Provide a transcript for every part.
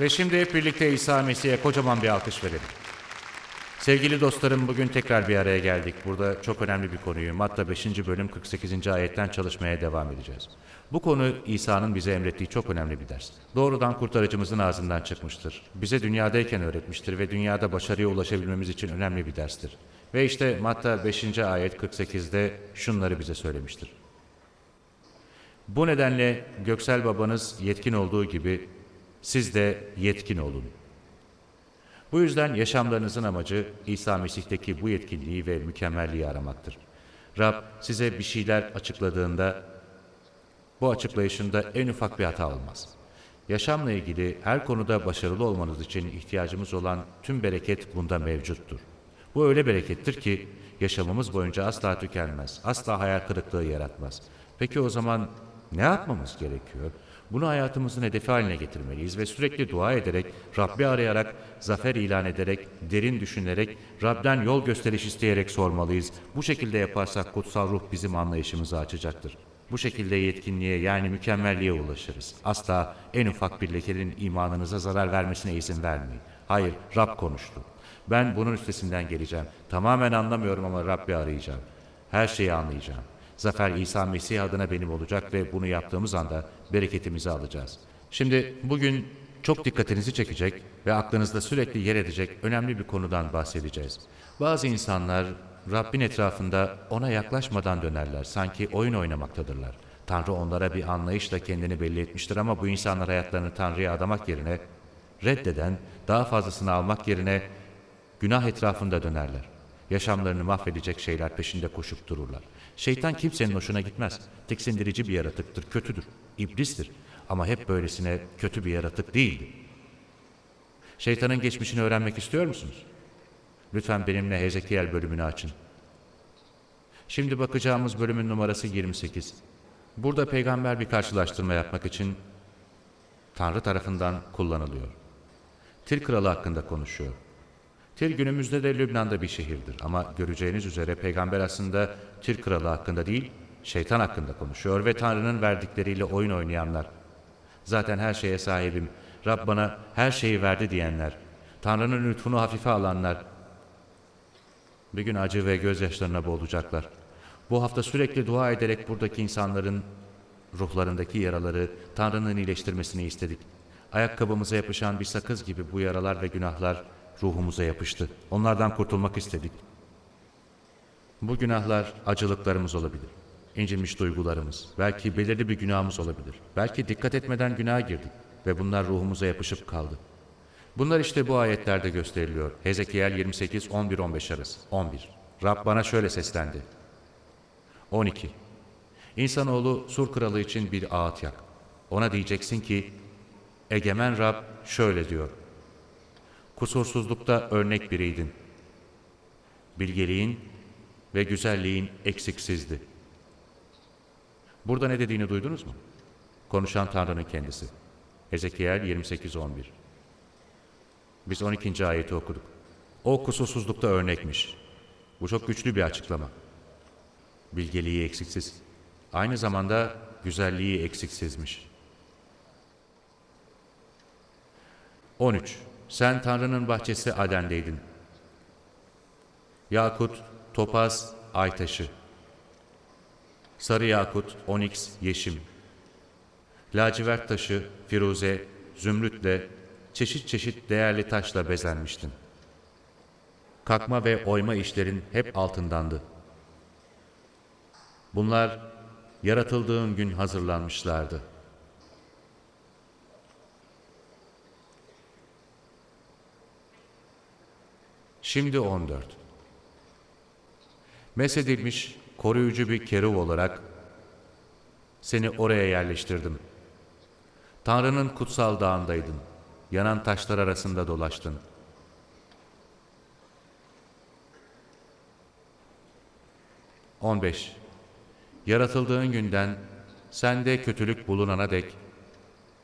Ve şimdi hep birlikte İsa Mesih'e kocaman bir alkış verelim. Sevgili dostlarım bugün tekrar bir araya geldik. Burada çok önemli bir konuyu Matta 5. bölüm 48. ayetten çalışmaya devam edeceğiz. Bu konu İsa'nın bize emrettiği çok önemli bir ders. Doğrudan kurtarıcımızın ağzından çıkmıştır. Bize dünyadayken öğretmiştir ve dünyada başarıya ulaşabilmemiz için önemli bir derstir. Ve işte Matta 5. ayet 48'de şunları bize söylemiştir. Bu nedenle göksel babanız yetkin olduğu gibi siz de yetkin olun. Bu yüzden yaşamlarınızın amacı İsa Mesih'teki bu yetkinliği ve mükemmelliği aramaktır. Rab size bir şeyler açıkladığında bu açıklayışında en ufak bir hata olmaz. Yaşamla ilgili her konuda başarılı olmanız için ihtiyacımız olan tüm bereket bunda mevcuttur. Bu öyle berekettir ki yaşamımız boyunca asla tükenmez, asla hayal kırıklığı yaratmaz. Peki o zaman ne yapmamız gerekiyor? Bunu hayatımızın hedefi haline getirmeliyiz ve sürekli dua ederek, Rabbi arayarak, zafer ilan ederek, derin düşünerek, Rab'den yol gösteriş isteyerek sormalıyız. Bu şekilde yaparsak kutsal ruh bizim anlayışımızı açacaktır. Bu şekilde yetkinliğe yani mükemmelliğe ulaşırız. Asla en ufak bir lekenin imanınıza zarar vermesine izin vermeyin. Hayır, Rab konuştu. Ben bunun üstesinden geleceğim. Tamamen anlamıyorum ama Rabbi arayacağım. Her şeyi anlayacağım. Zafer İsa Mesih adına benim olacak ve bunu yaptığımız anda bereketimizi alacağız. Şimdi bugün çok dikkatinizi çekecek ve aklınızda sürekli yer edecek önemli bir konudan bahsedeceğiz. Bazı insanlar Rabbin etrafında ona yaklaşmadan dönerler. Sanki oyun oynamaktadırlar. Tanrı onlara bir anlayışla kendini belli etmiştir ama bu insanlar hayatlarını Tanrı'ya adamak yerine reddeden, daha fazlasını almak yerine günah etrafında dönerler. Yaşamlarını mahvedecek şeyler peşinde koşup dururlar. Şeytan kimsenin hoşuna gitmez. Tiksindirici bir yaratıktır, kötüdür, iblistir. Ama hep böylesine kötü bir yaratık değildi. Şeytanın geçmişini öğrenmek istiyor musunuz? Lütfen benimle Hezekiel bölümünü açın. Şimdi bakacağımız bölümün numarası 28. Burada peygamber bir karşılaştırma yapmak için Tanrı tarafından kullanılıyor. Tir kralı hakkında konuşuyor. Tir günümüzde de Lübnan'da bir şehirdir ama göreceğiniz üzere peygamber aslında Tir kralı hakkında değil, şeytan hakkında konuşuyor ve Tanrı'nın verdikleriyle oyun oynayanlar. Zaten her şeye sahibim, Rab bana her şeyi verdi diyenler, Tanrı'nın lütfunu hafife alanlar, bir gün acı ve gözyaşlarına boğulacaklar. Bu hafta sürekli dua ederek buradaki insanların ruhlarındaki yaraları Tanrı'nın iyileştirmesini istedik. Ayakkabımıza yapışan bir sakız gibi bu yaralar ve günahlar ruhumuza yapıştı. Onlardan kurtulmak istedik. Bu günahlar acılıklarımız olabilir. İncinmiş duygularımız, belki belirli bir günahımız olabilir. Belki dikkat etmeden günaha girdik ve bunlar ruhumuza yapışıp kaldı. Bunlar işte bu ayetlerde gösteriliyor. Hezekiel 28, 11-15 arası. 11. Rab bana şöyle seslendi. 12. İnsanoğlu Sur kralı için bir ağıt yak. Ona diyeceksin ki, Egemen Rab şöyle diyor. Kusursuzlukta örnek biriydin. Bilgeliğin ve güzelliğin eksiksizdi. Burada ne dediğini duydunuz mu? Konuşan Tanrı'nın kendisi. Hezekiel 28-11 Biz 12. ayeti okuduk. O kusursuzlukta örnekmiş. Bu çok güçlü bir açıklama. Bilgeliği eksiksiz. Aynı zamanda güzelliği eksiksizmiş. 13. Sen Tanrı'nın bahçesi Aden'deydin. Yakut, topaz, aytaşı. Sarı yakut, oniks, yeşim. Lacivert taşı, firuze, zümrütle, çeşit çeşit değerli taşla bezenmiştin. Kakma ve oyma işlerin hep altındandı. Bunlar yaratıldığın gün hazırlanmışlardı. Şimdi 14. Mesedilmiş koruyucu bir keruv olarak seni oraya yerleştirdim. Tanrı'nın kutsal dağındaydın. Yanan taşlar arasında dolaştın. On beş. Yaratıldığın günden sende kötülük bulunana dek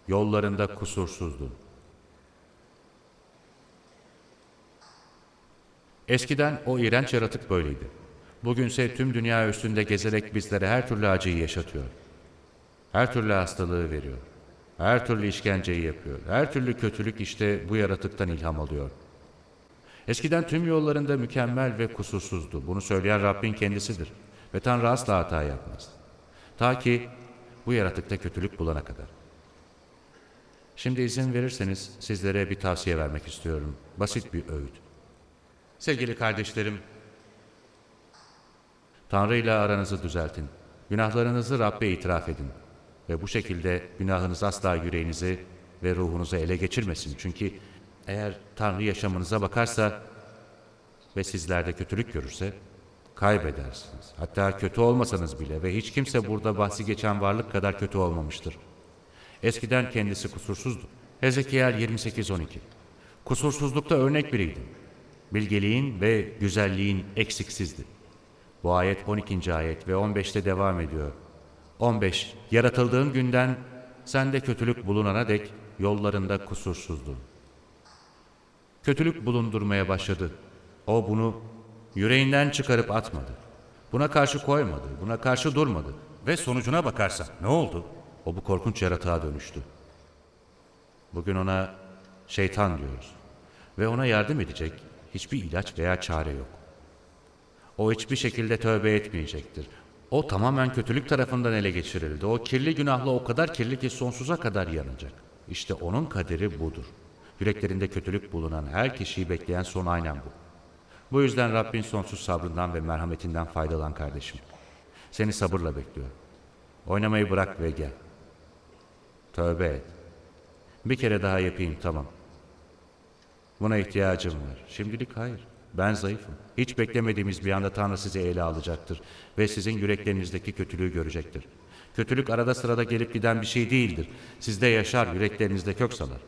yollarında kusursuzdun. Eskiden o iğrenç yaratık böyleydi. Bugünse tüm dünya üstünde gezerek bizlere her türlü acıyı yaşatıyor. Her türlü hastalığı veriyor. Her türlü işkenceyi yapıyor. Her türlü kötülük işte bu yaratıktan ilham alıyor. Eskiden tüm yollarında mükemmel ve kusursuzdu. Bunu söyleyen Rabbin kendisidir. Ve Tanrı asla hata yapmaz. Ta ki bu yaratıkta kötülük bulana kadar. Şimdi izin verirseniz sizlere bir tavsiye vermek istiyorum. Basit bir öğüt. Sevgili kardeşlerim, Tanrı ile aranızı düzeltin. Günahlarınızı Rabbe itiraf edin. Ve bu şekilde günahınız asla yüreğinizi ve ruhunuzu ele geçirmesin. Çünkü eğer Tanrı yaşamınıza bakarsa ve sizlerde kötülük görürse kaybedersiniz. Hatta kötü olmasanız bile ve hiç kimse burada bahsi geçen varlık kadar kötü olmamıştır. Eskiden kendisi kusursuzdu. Hezekiel 28-12 Kusursuzlukta örnek biriydi. Bilgeliğin ve güzelliğin eksiksizdi. Bu ayet 12. ayet ve 15'te devam ediyor. 15. Yaratıldığın günden sende kötülük bulunana dek yollarında kusursuzdun. Kötülük bulundurmaya başladı. O bunu yüreğinden çıkarıp atmadı. Buna karşı koymadı, buna karşı durmadı. Ve sonucuna bakarsan ne oldu? O bu korkunç yaratığa dönüştü. Bugün ona şeytan diyoruz. Ve ona yardım edecek hiçbir ilaç veya çare yok. O hiçbir şekilde tövbe etmeyecektir. O tamamen kötülük tarafından ele geçirildi. O kirli günahla o kadar kirli ki sonsuza kadar yanacak. İşte onun kaderi budur. Yüreklerinde kötülük bulunan her kişiyi bekleyen son aynen bu. Bu yüzden Rabbin sonsuz sabrından ve merhametinden faydalan kardeşim. Seni sabırla bekliyor. Oynamayı bırak ve gel. Tövbe et. Bir kere daha yapayım tamam. Buna ihtiyacım var. Şimdilik hayır. Ben zayıfım. Hiç beklemediğimiz bir anda Tanrı sizi ele alacaktır ve sizin yüreklerinizdeki kötülüğü görecektir. Kötülük arada sırada gelip giden bir şey değildir. Sizde yaşar, yüreklerinizde kök salar.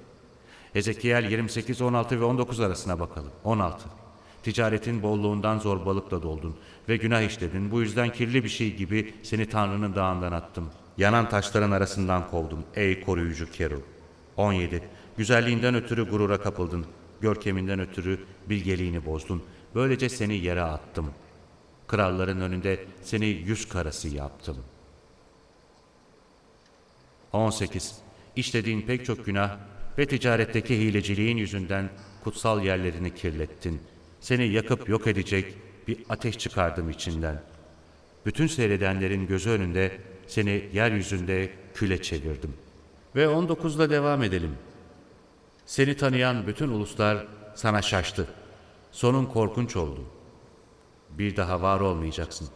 Ezekiel 28, 16 ve 19 arasına bakalım. 16. Ticaretin bolluğundan zorbalıkla doldun ve günah işledin. Bu yüzden kirli bir şey gibi seni Tanrı'nın dağından attım. Yanan taşların arasından kovdum ey koruyucu Keru. 17. Güzelliğinden ötürü gurura kapıldın. Görkeminden ötürü bilgeliğini bozdun. Böylece seni yere attım. Kralların önünde seni yüz karası yaptım. 18. İşlediğin pek çok günah ve ticaretteki hileciliğin yüzünden kutsal yerlerini kirlettin. Seni yakıp yok edecek bir ateş çıkardım içinden. Bütün seyredenlerin gözü önünde seni yeryüzünde küle çevirdim. Ve 19'la devam edelim. Seni tanıyan bütün uluslar sana şaştı. Sonun korkunç oldu. Bir daha var olmayacaksın.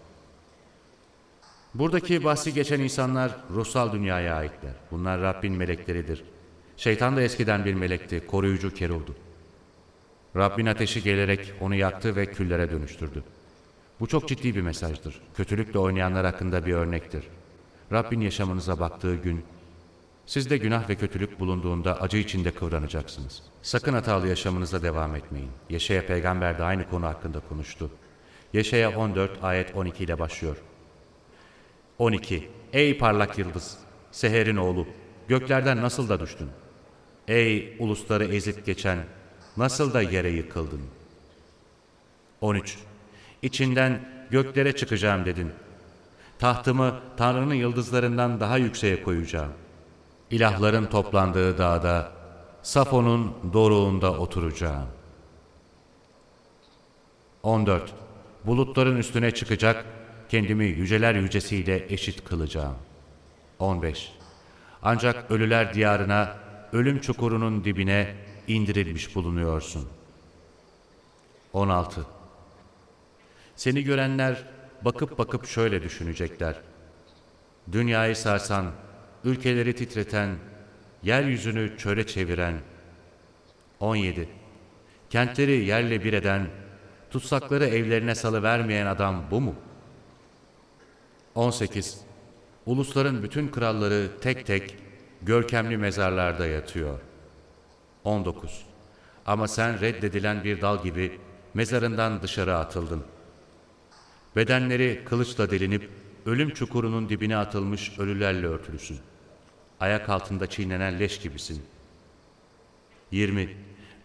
Buradaki bahsi geçen insanlar ruhsal dünyaya aitler. Bunlar Rabbin melekleridir. Şeytan da eskiden bir melekti, koruyucu keruldu. Rabbin ateşi gelerek onu yaktı ve küllere dönüştürdü. Bu çok ciddi bir mesajdır. Kötülükle oynayanlar hakkında bir örnektir. Rabbin yaşamınıza baktığı gün Sizde günah ve kötülük bulunduğunda acı içinde kıvranacaksınız. Sakın hatalı yaşamınıza devam etmeyin. Yeşaya peygamber de aynı konu hakkında konuştu. Yeşaya 14 ayet 12 ile başlıyor. 12. Ey parlak yıldız, Seher'in oğlu, göklerden nasıl da düştün? Ey ulusları ezip geçen, nasıl da yere yıkıldın? 13. İçinden göklere çıkacağım dedin. Tahtımı Tanrı'nın yıldızlarından daha yükseğe koyacağım. İlahların toplandığı dağda, Safon'un doruğunda oturacağım. 14. Bulutların üstüne çıkacak, kendimi yüceler yücesiyle eşit kılacağım. 15. Ancak ölüler diyarına, ölüm çukurunun dibine indirilmiş bulunuyorsun. 16. Seni görenler bakıp bakıp şöyle düşünecekler. Dünyayı sarsan, ülkeleri titreten, yeryüzünü çöre çeviren. 17. Kentleri yerle bir eden, tutsakları evlerine salıvermeyen adam bu mu? 18. Ulusların bütün kralları tek tek görkemli mezarlarda yatıyor. 19. Ama sen reddedilen bir dal gibi mezarından dışarı atıldın. Bedenleri kılıçla delinip ölüm çukurunun dibine atılmış ölülerle örtülüsün. Ayak altında çiğnenen leş gibisin. 20.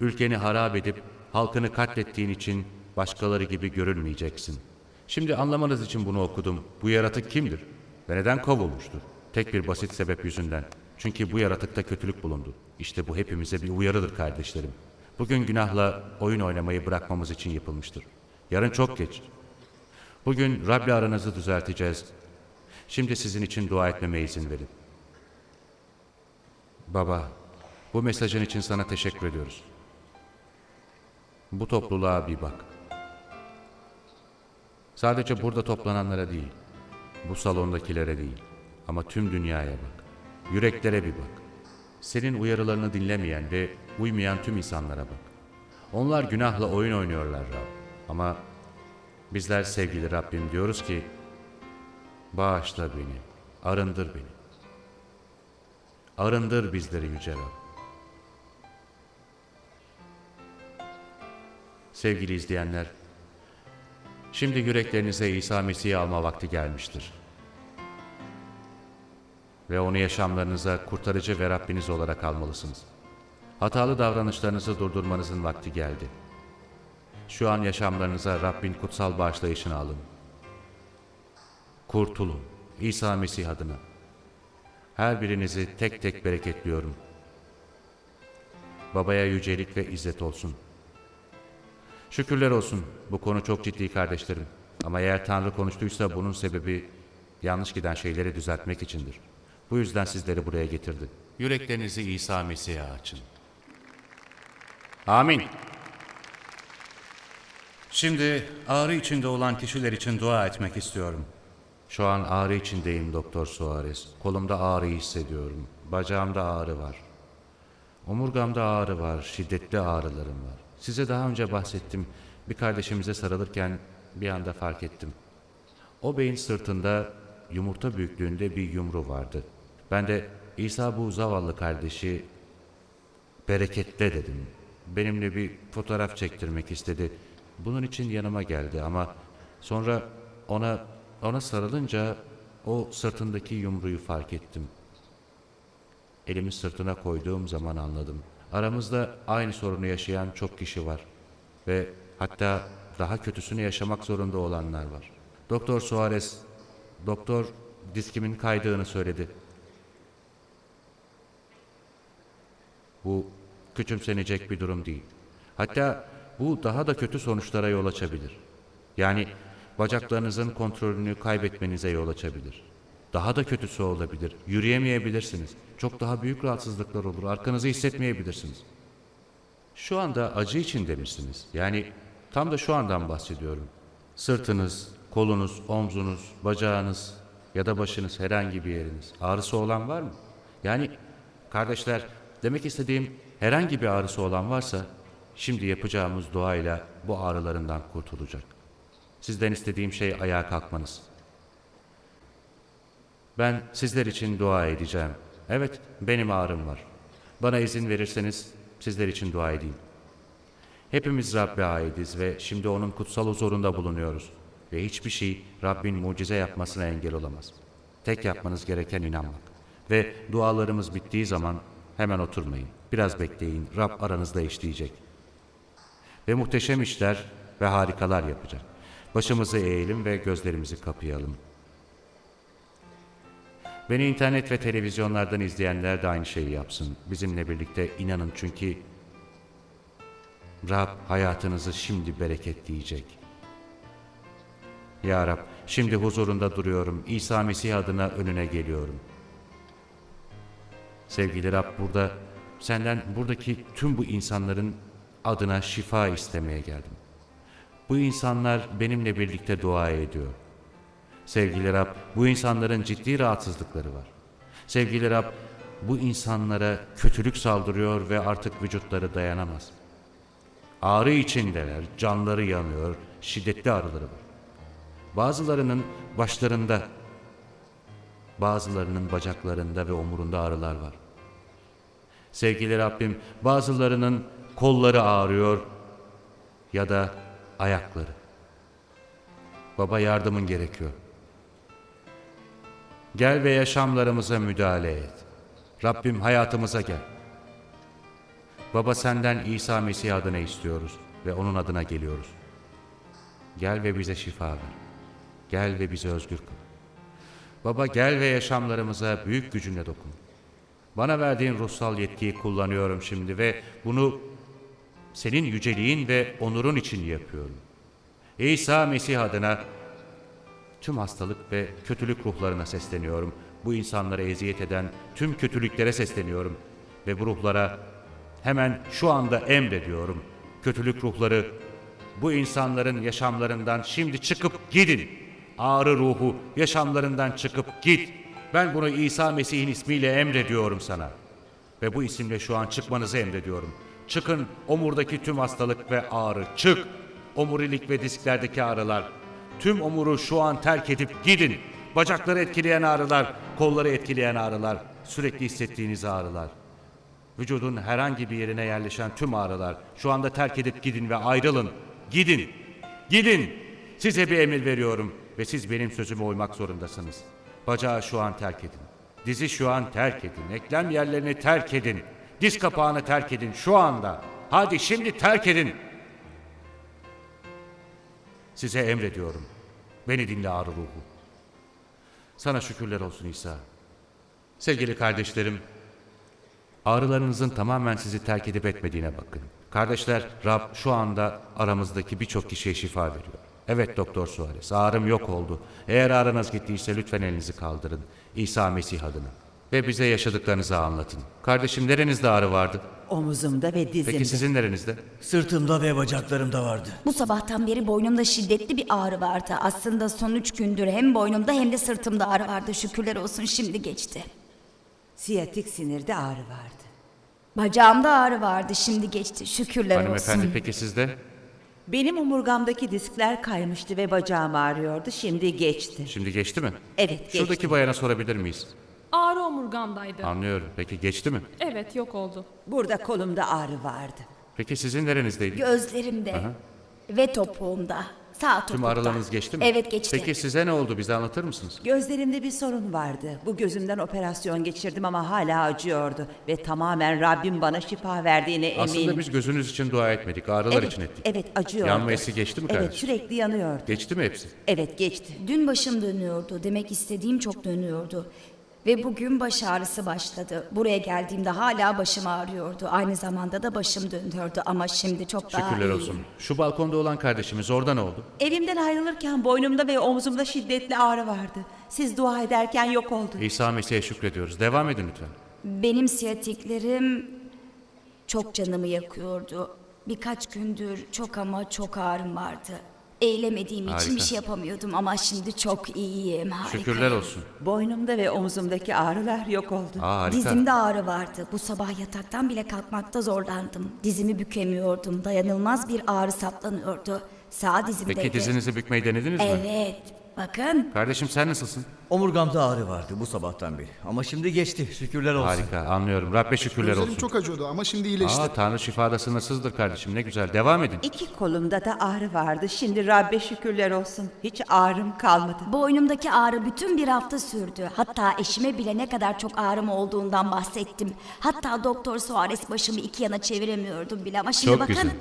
Ülkeni harap edip halkını katlettiğin için başkaları gibi görülmeyeceksin. Şimdi anlamanız için bunu okudum. Bu yaratık kimdir? Ve neden kovulmuştur? Tek bir basit sebep yüzünden. Çünkü bu yaratıkta kötülük bulundu. İşte bu hepimize bir uyarıdır kardeşlerim. Bugün günahla oyun oynamayı bırakmamız için yapılmıştır. Yarın çok geç. Bugün Rab'le aranızı düzelteceğiz. Şimdi sizin için dua etmeme izin verin. Baba, bu mesajın için sana teşekkür ediyoruz. Bu topluluğa bir bak. Sadece burada toplananlara değil, bu salondakilere değil ama tüm dünyaya bak. Yüreklere bir bak. Senin uyarılarını dinlemeyen ve uymayan tüm insanlara bak. Onlar günahla oyun oynuyorlar Rab. Ama bizler sevgili Rabbim diyoruz ki, bağışla beni, arındır beni. Arındır bizleri Yüce Rab. Sevgili izleyenler, şimdi yüreklerinize İsa Mesih'i alma vakti gelmiştir. Ve onu yaşamlarınıza kurtarıcı ve Rabbiniz olarak almalısınız. Hatalı davranışlarınızı durdurmanızın vakti geldi. Şu an yaşamlarınıza Rabbin kutsal bağışlayışını alın. Kurtulun İsa Mesih adına. Her birinizi tek tek bereketliyorum. Babaya yücelik ve izzet olsun. Şükürler olsun. Bu konu çok ciddi kardeşlerim. Ama eğer Tanrı konuştuysa bunun sebebi yanlış giden şeyleri düzeltmek içindir. Bu yüzden sizleri buraya getirdi. Yüreklerinizi İsa Mesih'e açın. Amin. Şimdi ağrı içinde olan kişiler için dua etmek istiyorum. Şu an ağrı içindeyim Doktor Suarez. Kolumda ağrı hissediyorum. Bacağımda ağrı var. Omurgamda ağrı var, şiddetli ağrılarım var. Size daha önce bahsettim. Bir kardeşimize sarılırken bir anda fark ettim. O beyin sırtında yumurta büyüklüğünde bir yumru vardı. Ben de İsa bu zavallı kardeşi bereketle dedim. Benimle bir fotoğraf çektirmek istedi. Bunun için yanıma geldi ama sonra ona ona sarılınca o sırtındaki yumruyu fark ettim. Elimi sırtına koyduğum zaman anladım. Aramızda aynı sorunu yaşayan çok kişi var. Ve hatta daha kötüsünü yaşamak zorunda olanlar var. Doktor Suarez, doktor diskimin kaydığını söyledi. Bu küçümsenecek bir durum değil. Hatta bu daha da kötü sonuçlara yol açabilir. Yani bacaklarınızın kontrolünü kaybetmenize yol açabilir. Daha da kötüsü olabilir. Yürüyemeyebilirsiniz. Çok daha büyük rahatsızlıklar olur. Arkanızı hissetmeyebilirsiniz. Şu anda acı içinde misiniz? Yani tam da şu andan bahsediyorum. Sırtınız, kolunuz, omzunuz, bacağınız ya da başınız herhangi bir yeriniz ağrısı olan var mı? Yani kardeşler demek istediğim herhangi bir ağrısı olan varsa şimdi yapacağımız duayla bu ağrılarından kurtulacak. Sizden istediğim şey ayağa kalkmanız. Ben sizler için dua edeceğim. Evet, benim ağrım var. Bana izin verirseniz sizler için dua edeyim. Hepimiz Rabbe aitiz ve şimdi O'nun kutsal huzurunda bulunuyoruz. Ve hiçbir şey Rabbin mucize yapmasına engel olamaz. Tek yapmanız gereken inanmak. Ve dualarımız bittiği zaman hemen oturmayın. Biraz bekleyin, Rab aranızda işleyecek. Ve muhteşem işler ve harikalar yapacak. Başımızı eğelim ve gözlerimizi kapayalım. Beni internet ve televizyonlardan izleyenler de aynı şeyi yapsın. Bizimle birlikte inanın çünkü Rab hayatınızı şimdi bereketleyecek. Ya Rab, şimdi huzurunda duruyorum. İsa Mesih adına önüne geliyorum. Sevgili Rab burada senden buradaki tüm bu insanların adına şifa istemeye geldim. Bu insanlar benimle birlikte dua ediyor. Sevgili Rab, bu insanların ciddi rahatsızlıkları var. Sevgili Rab, bu insanlara kötülük saldırıyor ve artık vücutları dayanamaz. Ağrı içindeler, canları yanıyor, şiddetli ağrıları var. Bazılarının başlarında, bazılarının bacaklarında ve omurunda ağrılar var. Sevgili Rabbim, bazılarının kolları ağrıyor ya da ayakları. Baba yardımın gerekiyor. Gel ve yaşamlarımıza müdahale et. Rabbim hayatımıza gel. Baba senden İsa Mesih adına istiyoruz ve onun adına geliyoruz. Gel ve bize şifa ver. Gel ve bizi özgür kıl. Baba gel ve yaşamlarımıza büyük gücünle dokun. Bana verdiğin ruhsal yetkiyi kullanıyorum şimdi ve bunu senin yüceliğin ve onurun için yapıyorum. İsa Mesih adına tüm hastalık ve kötülük ruhlarına sesleniyorum. Bu insanlara eziyet eden tüm kötülüklere sesleniyorum. Ve bu ruhlara hemen şu anda emrediyorum. Kötülük ruhları bu insanların yaşamlarından şimdi çıkıp gidin. Ağrı ruhu yaşamlarından çıkıp git. Ben bunu İsa Mesih'in ismiyle emrediyorum sana. Ve bu isimle şu an çıkmanızı emrediyorum. Çıkın omurdaki tüm hastalık ve ağrı. Çık. Omurilik ve disklerdeki ağrılar. Tüm omuru şu an terk edip gidin. Bacakları etkileyen ağrılar, kolları etkileyen ağrılar, sürekli hissettiğiniz ağrılar. Vücudun herhangi bir yerine yerleşen tüm ağrılar şu anda terk edip gidin ve ayrılın. Gidin. Gidin. Size bir emir veriyorum ve siz benim sözüme uymak zorundasınız. Bacağı şu an terk edin. Dizi şu an terk edin. Eklem yerlerini terk edin. Diz kapağını terk edin şu anda. Hadi şimdi terk edin. Size emrediyorum. Beni dinle ağrı ruhu. Sana şükürler olsun İsa. Sevgili kardeşlerim, Ağrılarınızın tamamen sizi terk edip etmediğine bakın. Kardeşler, Rab şu anda aramızdaki birçok kişiye şifa veriyor. Evet Doktor Suarez, ağrım yok oldu. Eğer ağrınız gittiyse lütfen elinizi kaldırın. İsa Mesih adına. Ve bize yaşadıklarınızı anlatın. Kardeşim nerenizde ağrı vardı? Omuzumda ve dizimde. Peki sizin nerenizde? Sırtımda ve bacaklarımda vardı. Bu sabahtan beri boynumda şiddetli bir ağrı vardı. Aslında son üç gündür hem boynumda hem de sırtımda ağrı vardı. Şükürler olsun şimdi geçti. Siyatik sinirde ağrı vardı. Bacağımda ağrı vardı şimdi geçti. Şükürler Hanımefendi olsun. peki sizde? Benim omurgamdaki diskler kaymıştı ve bacağım ağrıyordu. Şimdi geçti. Şimdi geçti mi? Evet geçti. Şuradaki bayana sorabilir miyiz? Ağrı omurgamdaydı. Anlıyorum. Peki geçti mi? Evet yok oldu. Burada kolumda ağrı vardı. Peki sizin nerenizdeydi? Gözlerimde ve topuğumda. Sağ topukta. Tüm ağrılarınız geçti mi? Evet geçti. Peki size ne oldu? Bize anlatır mısınız? Gözlerimde bir sorun vardı. Bu gözümden operasyon geçirdim ama hala acıyordu. Ve tamamen Rabbim bana şifa verdiğine eminim. Aslında biz gözünüz için dua etmedik. Ağrılar evet, için ettik. Evet acıyordu. Yanma hissi geçti mi Evet kardeşim? sürekli yanıyordu. Geçti mi hepsi? Evet geçti. Dün başım dönüyordu. Demek istediğim çok dönüyordu. Ve bugün baş ağrısı başladı. Buraya geldiğimde hala başım ağrıyordu. Aynı zamanda da başım dönüyordu ama şimdi çok daha Şükürler iyiyim. olsun. Şu balkonda olan kardeşimiz orada ne oldu? Evimden ayrılırken boynumda ve omzumda şiddetli ağrı vardı. Siz dua ederken yok oldu. İsa Mesih'e şükrediyoruz. Devam edin lütfen. Benim siyatiklerim çok canımı yakıyordu. Birkaç gündür çok ama çok ağrım vardı. Eğilemediğim için Harika. bir şey yapamıyordum ama şimdi çok iyiyim. Harika. Şükürler olsun. Boynumda ve omzumdaki ağrılar yok oldu. Aa harika. Dizimde ağrı vardı. Bu sabah yataktan bile kalkmakta zorlandım. Dizimi bükemiyordum. Dayanılmaz bir ağrı saplanıyordu. Sağ dizimdeydi. Peki dizinizi bükmeyi denediniz mi? Evet. Bakın. Kardeşim sen nasılsın? Omurgamda ağrı vardı bu sabahtan beri. Ama şimdi geçti. Şükürler olsun. Harika anlıyorum. Rabbe şükürler Gözlerim olsun. çok acıyordu ama şimdi iyileşti. Aa Tanrı şifada sınırsızdır kardeşim. Ne güzel. Devam edin. İki kolumda da ağrı vardı. Şimdi Rabbe şükürler olsun. Hiç ağrım kalmadı. Boynumdaki ağrı bütün bir hafta sürdü. Hatta eşime bile ne kadar çok ağrım olduğundan bahsettim. Hatta Doktor Suarez başımı iki yana çeviremiyordum bile ama şimdi Çok bakın. güzel.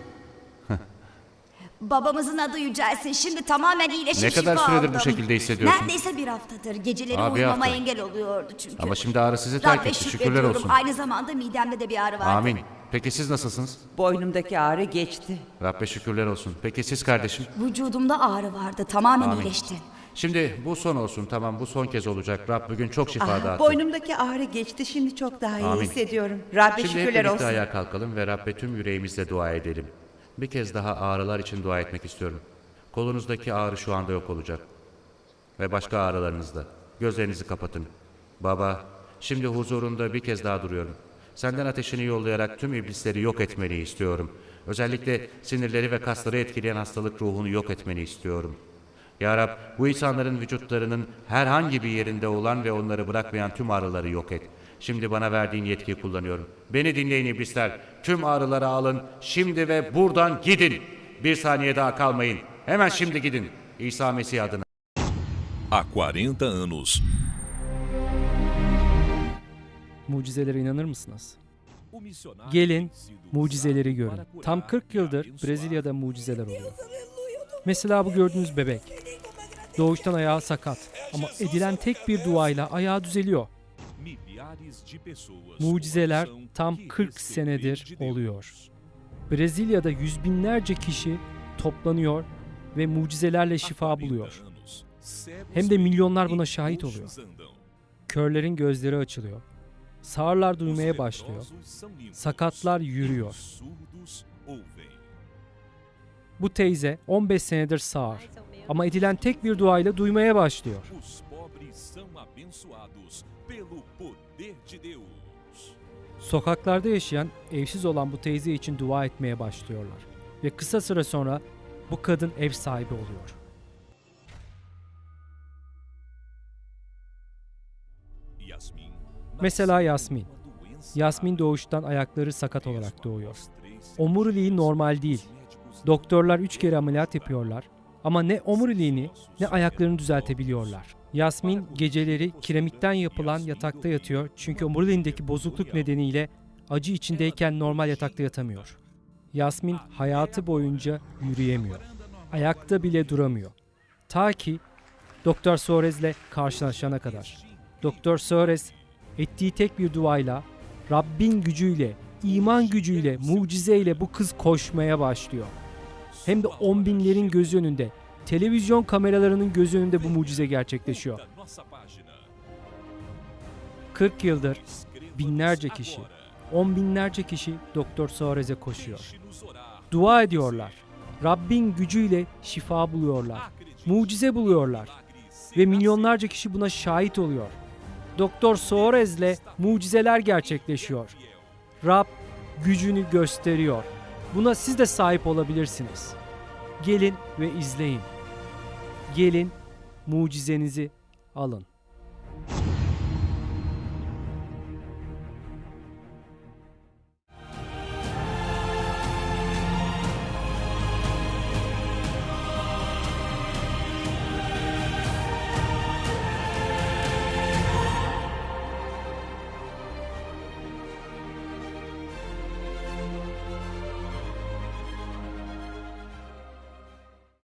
Babamızın adı yücelsin. Şimdi tamamen iyileşip Ne kadar şifa süredir bu aldım. şekilde hissediyorsun? Neredeyse bir haftadır. Geceleri Aa, bir uyumama hafta. engel oluyordu çünkü. Ama şimdi ağrı sizi terk Rabbe etti. Şükürler şükrediyorum. olsun. Aynı zamanda midemde de bir ağrı vardı. Amin. Peki siz nasılsınız? Boynumdaki ağrı geçti. Rabbe şükürler olsun. Peki siz kardeşim? Vücudumda ağrı vardı. Tamamen Amin. iyileşti. Şimdi bu son olsun. Tamam bu son kez olacak. Rab bugün çok şifa Ah, dağıttı. boynumdaki ağrı geçti. Şimdi çok daha iyi Amin. hissediyorum. Rabbe Şimdi hep şükürler birlikte olsun. ayağa kalkalım ve Rabbe tüm yüreğimizle dua edelim. Bir kez daha ağrılar için dua etmek istiyorum. Kolunuzdaki ağrı şu anda yok olacak. Ve başka ağrılarınızda. Gözlerinizi kapatın. Baba, şimdi huzurunda bir kez daha duruyorum. Senden ateşini yollayarak tüm iblisleri yok etmeni istiyorum. Özellikle sinirleri ve kasları etkileyen hastalık ruhunu yok etmeni istiyorum. Ya Rab, bu insanların vücutlarının herhangi bir yerinde olan ve onları bırakmayan tüm ağrıları yok et. Şimdi bana verdiğin yetkiyi kullanıyorum. Beni dinleyin iblisler. Tüm ağrıları alın. Şimdi ve buradan gidin. Bir saniye daha kalmayın. Hemen şimdi gidin. İsa Mesih adına. Há 40 anos, Mucizelere inanır mısınız? Gelin, mucizeleri görün. Tam 40 e yıldır abençoar. Brezilya'da mucizeler oluyor. Mesela bu gördüğünüz bebek. Doğuştan ayağı sakat ama edilen tek bir duayla ayağı düzeliyor. Mucizeler tam 40 senedir oluyor. Brezilya'da yüz binlerce kişi toplanıyor ve mucizelerle şifa buluyor. Hem de milyonlar buna şahit oluyor. Körlerin gözleri açılıyor. Sağırlar duymaya başlıyor. Sakatlar yürüyor. Bu teyze 15 senedir sağır ama edilen tek bir duayla duymaya başlıyor. Poder de Deus. Sokaklarda yaşayan, evsiz olan bu teyze için dua etmeye başlıyorlar. Ve kısa süre sonra bu kadın ev sahibi oluyor. Yasmin Mesela Yasmin. Yasmin doğuştan ayakları sakat olarak doğuyor. Omuriliği normal değil. Doktorlar üç kere ameliyat yapıyorlar ama ne omuriliğini ne ayaklarını düzeltebiliyorlar. Yasmin geceleri kiremitten yapılan yatakta yatıyor çünkü omuriliğindeki bozukluk nedeniyle acı içindeyken normal yatakta yatamıyor. Yasmin hayatı boyunca yürüyemiyor. Ayakta bile duramıyor. Ta ki Doktor Suarez'le karşılaşana kadar. Doktor Suarez ettiği tek bir duayla Rabbin gücüyle, iman gücüyle, mucizeyle bu kız koşmaya başlıyor. Hem de on binlerin gözü önünde, televizyon kameralarının gözü önünde bu mucize gerçekleşiyor. da nossa página. 40 yıldır binlerce kişi, on binlerce kişi Doktor Suarez'e koşuyor. Dua ediyorlar. Rabbin gücüyle şifa buluyorlar. Mucize buluyorlar. Ve milyonlarca kişi buna şahit oluyor. Doktor Suarez'le mucizeler gerçekleşiyor. Rab gücünü gösteriyor. Buna siz de sahip olabilirsiniz. Gelin ve izleyin. Gelin mucizenizi alın.